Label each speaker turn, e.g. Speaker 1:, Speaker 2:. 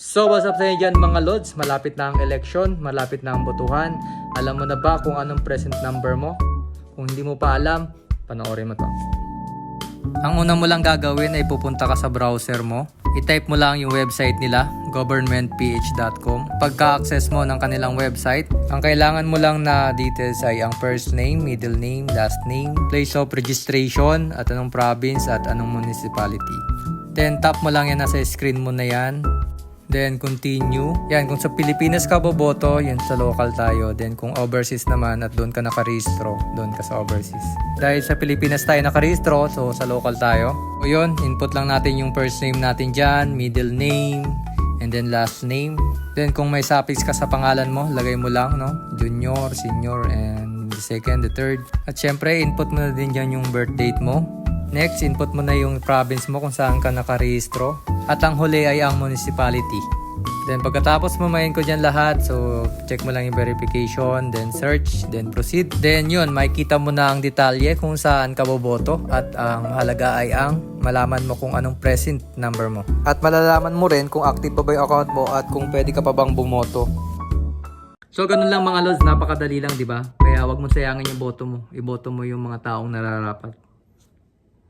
Speaker 1: So what's up sa inyo dyan mga lods? Malapit na ang election, malapit na ang botohan. Alam mo na ba kung anong present number mo? Kung hindi mo pa alam, panoorin mo to. Ang una mo lang gagawin ay pupunta ka sa browser mo. I-type mo lang yung website nila, governmentph.com. Pagka-access mo ng kanilang website, ang kailangan mo lang na details ay ang first name, middle name, last name, place of registration, at anong province at anong municipality. Then tap mo lang yan nasa screen mo na yan. Then continue. Yan, kung sa Pilipinas ka boboto, yun sa local tayo. Then kung overseas naman at doon ka nakarehistro, doon ka sa overseas. Dahil sa Pilipinas tayo nakarehistro, so sa local tayo. O yun, input lang natin yung first name natin dyan, middle name, and then last name. Then kung may suffix ka sa pangalan mo, lagay mo lang, no? Junior, senior, and the second, the third. At syempre, input mo na din dyan yung birth date mo. Next, input mo na yung province mo kung saan ka nakarehistro. At ang huli ay ang municipality. Then pagkatapos mo main ko dyan lahat, so check mo lang yung verification, then search, then proceed. Then yun, makikita mo na ang detalye kung saan ka boboto at ang halaga ay ang malaman mo kung anong present number mo. At malalaman mo rin kung active pa ba yung account mo at kung pwede ka pa bang bumoto. So ganun lang mga lods, napakadali lang 'di ba? Kaya wag mo sayangin yung boto mo. Iboto mo yung mga taong nararapat.